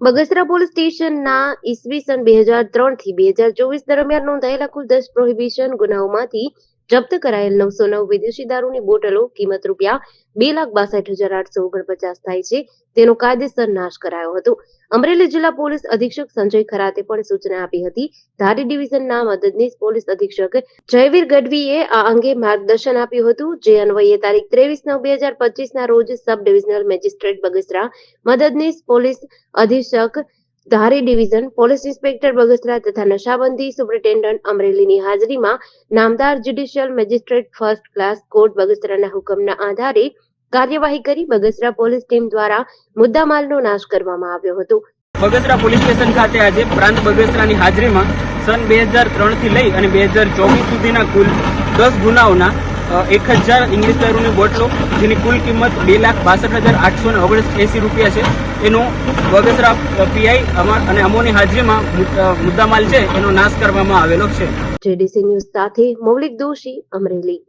Bagasara police સ્ટેશનના ઈસવીસન બે હજાર ત્રણથી બે હજાર ચોવીસ દરમિયાન નોંધાયેલા કુલ દસ પ્રોહિબિશન ગુનાઓમાંથી જપ્ત કરાયેલ નવસો નવ વિદેશી દારૂની બોટલો કિંમત રૂપિયા બે લાખ બાસઠ હજાર આઠસો ઓગણપચાસ થાય છે. તેનો કાયદેસર નાશ કરાયો હતો. અમરેલી જિલ્લા પોલીસ અધિક્ષક સંજય ખરાતે પણ સૂચના આપી હતી. ધારી ડિવિઝનના મદદનીશ પોલીસ અધિક્ષક જયવીર ગઢવીએ આ અંગે માર્ગદર્શન આપ્યું હતું. જે અન્વયે તારીખ ત્રેવીસ નવ બે હજાર પચીસના રોજ સબ ડિવિઝનલ મેજિસ્ટ્રેટ બગસરા મદદનીશ પોલીસ અધિક્ષક Dhari division, police inspector Bagasara તથા નશાબંધી સુપ્રિન્ટેન્ડન્ટ અમરેલીની હાજરીમાં નામદાર judicial magistrate first class court બગસરાના હુકમના આધારે કાર્યવાહી કરી બગસરા પોલીસ ટીમ દ્વારા મુદ્દામાલનો નાશ કરવામાં આવ્યો હતો. બગસરા પોલીસ સ્ટેશન ખાતે આજે પ્રાંત બગસરાની હાજરીમાં સન બે હજાર ત્રણથી લઈ અને બે હજાર ચોવીસ સુધીના કુલ દસ ગુનાઓના એક હજાર ઇંગ્લિશ દારૂની બોટલો, જેની કુલ કિંમત બે લાખ બાસઠ હજાર આઠસો ને ઓગણીસ એંસી રૂપિયા છે. એનો બગસરા પીઆઈ અને અમોની હાજરીમાં મુદ્દામાલ છે, એનો નાશ કરવામાં આવેલો છે. જેડીસી ન્યૂઝ સાથે મૌલિક દોશી અમરેલી.